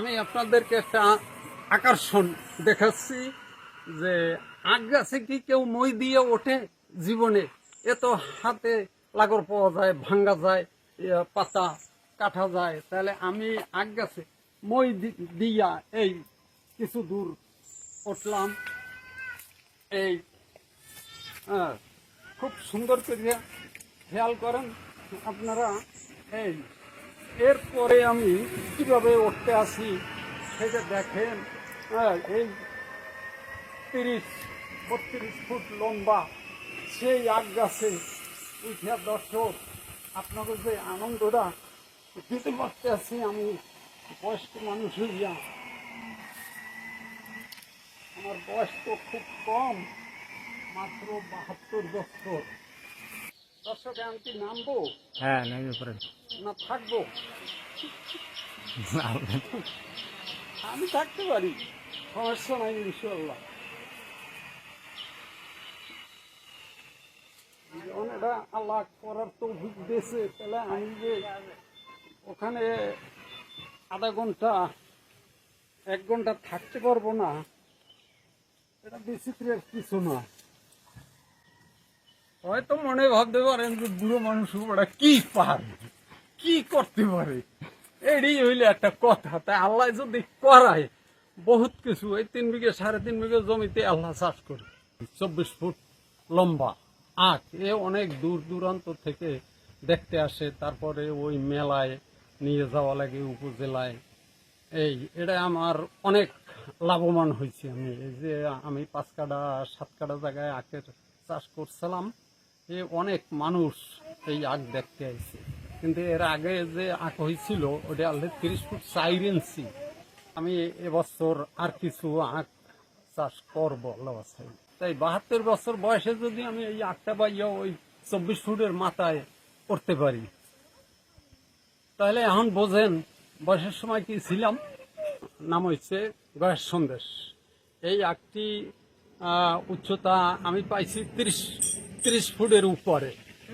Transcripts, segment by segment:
আমি আপনাদেরকে একটা আকর্ষণ দেখাচ্ছি যে আগ গাছে কি কেউ মই দিয়ে ওঠে জীবনে? এ তো হাতে লাগর পাওয়া যায় ভাঙ্গা যায় পাতা কাটা যায়। তাহলে আমি আগ গাছে মই দিয়া এই কিছু দূর উঠলাম। এই হ্যাঁ, খুব সুন্দর করে খেয়াল করেন আপনারা। এই এরপরে আমি কীভাবে উঠতে আসি সেটা দেখেন। হ্যাঁ, এই তিরিশ বত্রিশ ফুট লম্বা সেই আগ গাছে উঠিয়া দর্শক আপনাদের যে আনন্দটা দিতে পারতে আছি আমি বয়স্ক মানুষ হইয়া। আমার বয়স তো খুব কম মাত্র বাহাত্তর বছর। দর্শক আমি কি নামবো? হ্যাঁ নেমে পড়েন না থাকব? আমি থাকতে পারি। সমস্যা নাই ইনশাল্লাহ এটা আল্লাহ করার তো দিয়েছে তাহলে আমি যে ওখানে আধা ঘণ্টা এক ঘণ্টা থাকতে পারব না এটা বিচিত্রের কিছু না। হয়তো মনে ভাবতে পারেন যে বুড়ো মানুষ ওরা কি পারে? কি করতে পারে? এটাই হইলে একটা কথা তাই আল্লাহ যদি করায়, বহুত কিছু। এই তিন বিঘে, সাড়ে তিন বিঘে জমিতে আল্লাহ চাষ করে। চব্বিশ ফুট লম্বা আখ, এ অনেক দূর দূরান্ত থেকে দেখতে আসে। তারপরে ওই মেলায় নিয়ে যাওয়া লাগে উপজেলায়। এই, এটা আমার অনেক লাভবান হয়েছি আমি। এই যে আমি পাঁচ কাটা সাত কাটা জায়গায় আখের চাষ করছিলাম। এ অনেক মানুষ এই আখ দেখতে আইছে। কিন্তু এর আগে যে আখ হয়েছিল ওটা আল্লাহ তিরিশ ফুট ইঞ্চি। আমি এবছর আর কিছু আখ চাষ করব আল্লাহ তাই বাহাত্তর বছর বয়সে যদি আমি এই আখটা পাইয়া ওই চব্বিশ ফুটের মাথায় করতে পারি তাহলে এখন বোঝেন বয়সের সময় কি ছিলাম? নাম হচ্ছে গয়ের সন্দেশ। এই আহ, উচ্চতা আমি পাইছি তিরিশ তিরিশ ফুটের উপরে।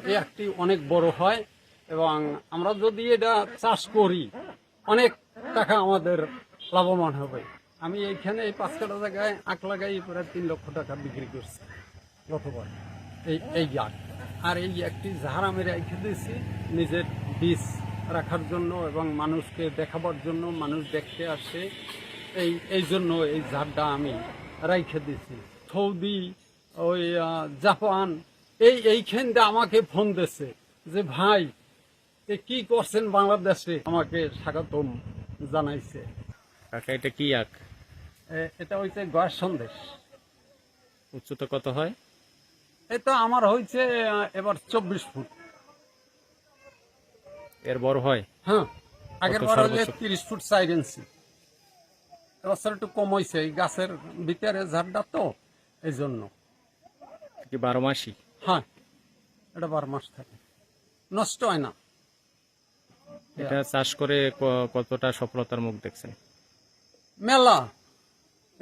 এই একটি অনেক বড় হয় এবং আমরা যদি এটা চাষ করি, অনেক টাকা আমাদের লাভবান হবে। আমি এইখানে এই পাঁচ কাটা জায়গায় আখ লাগাই প্রায় তিন লক্ষ টাকা বিক্রি করছি, গতবার। এই এই আখ আর এই একটি ঝাড় আমি রেখে দিয়েছি, নিজের বীজ রাখার জন্য এবং মানুষকে দেখাবার জন্য, মানুষ দেখতে আসে। এই এই জন্য এই ঝাড়টা আমি রেখে দিয়েছি। সৌদি, ওই জাপান এই এইখান দিয়ে আমাকে ফোন দিছে যে ভাই এ কি করছেন বাংলাদেশে? আমাকে স্বাগতম জানাইছে। কাকা এটা কি আখ? এটা হইছে গয়ার সন্দেশ। উচ্চতা কত হয়? এটা আমার আহ, এবার চব্বিশ ফুট। এর বড় হয়? হ্যাঁ আগের বার হলে তিরিশ ফুট চার ইঞ্চি। এবছর একটু কম হয়েছে এই গাছের ভিতরে ঝাড়টা তো এই জন্য কি বারো মাসি? হ্যাঁ এটা বারো মাস থাকে। নষ্ট হয় না। এটা চাষ করে কতটা সফলতার মুখ দেখছেন? মেলা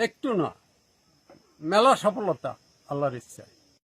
একটু না। মেলা সফলতা আল্লাহর ইচ্ছায়।